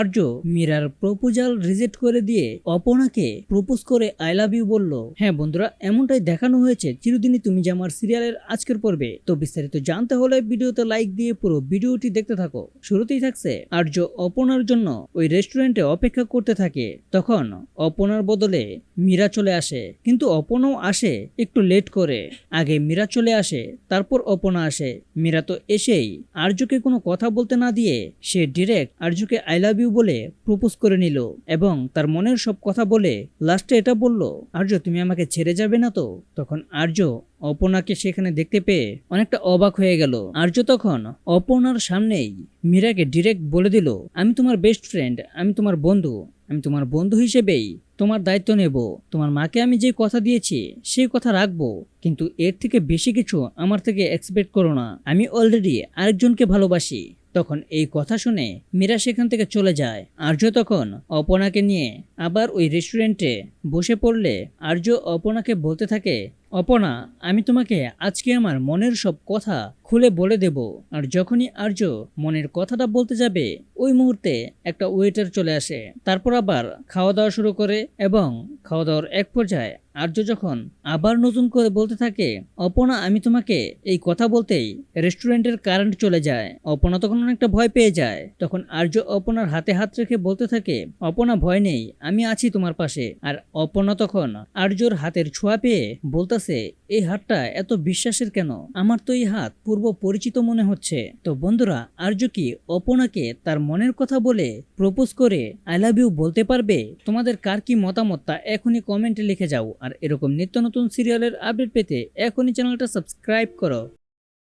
আর্য মীরার proposal reject করে দিয়ে অপনাকে প্রপোজ করে আই লাভ ইউ বলল হ্যাঁ বন্ধুরা, এমনটাই দেখানো হয়েছে। চিরদিনই তুমি যে আমার সিরিয়ালের আজকের পর্বে। তো বিস্তারিত জানতে হলে ভিডিওতে লাইক দিয়ে পুরো ভিডিওটি দেখতে থাকো। শুরুতেই থাকছে আর্য অপনার জন্য ওই রেস্টুরেন্টে অপেক্ষা করতে থাকে। তখন অপনার বদলে মীরা চলে আসে। কিন্তু অপনাও আসে একটু লেট করে। আগে মীরা চলে আসে, তারপর অপনা আসে। মীরা তো এসেই আর্যকে কোনো কথা বলতে না দিয়ে সে ডিরেক্ট আর্যকে আই লাভ ইউ বলে প্রপোজ করে নিল এবং তার মনের সব কথা বলে লাস্টে এটা বলল, আর্য, তুমি আমাকে ছেড়ে যাবে না তো? তখন আর্য অপনাকে সেখানে দেখতে পেয়ে অনেকটা অবাক হয়ে গেল। আর্য তখন অপনার সামনেই মীরাকে ডিরেক্ট বলে দিল, আমি তোমার বেস্ট ফ্রেন্ড আমি তোমার বন্ধু, আমি তোমার বন্ধু হিসেবেই তোমার দায়িত্ব নেব। তোমার মাকে আমি যে কথা দিয়েছি সেই কথা রাখব, কিন্তু এর থেকে বেশি কিছু আমার থেকে এক্সপেক্ট করো না। আমি অলরেডি আরেকজনকে ভালোবাসি তখন এই কথা শুনে মীরা সেখান থেকে চলে যায়। আর্য তখন অপনাকে নিয়ে আবার ওই রেস্টুরেন্টে বসে পড়লে আর্য অপনাকে বলতে থাকে অপনা আমি তোমাকে আজকে আমার মনের সব কথা খুলে বলে দেব। আর যখনই আর্য মনের কথাটা বলতে যাবে, ওই মুহূর্তে একটা ওয়েটার চলে আসে। তারপর আবার খাওয়া দাওয়া শুরু করে এবং খাওয়া দাওয়ার এক পর্যায়ে আর্য যখন আবার নতুন করে বলতে থাকে অপনা আমি তোমাকে এই কথা বলতেই রেস্টুরেন্টের কারেন্ট চলে যায়। অপনা তখন অনেকটা ভয় পেয়ে যায়। তখন আর্য অপনার হাতে হাত রেখে বলতে থাকে অপনা ভয় নেই, আমি আছি তোমার পাশে। আর অপনা তখন আর্যর হাতের ছোঁয়া পেয়ে বলতেছে, এই হাতটা এত বিশ্বাসের কেন? আমার তো এই হাত পূর্ব পরিচিত মনে হচ্ছে। তো বন্ধুরা আর্য কি অপনাকে তার মনের কথা বলে প্রপোজ করে আই লাভ ইউ বলতে পারবে? তোমাদের কার কি মতামত তা এখনই কমেন্টে লিখে যাও। আর এরকম নিত্য নতুন সিরিয়ালের আপডেট পেতে এখনই চ্যানেলটা সাবস্ক্রাইব করো।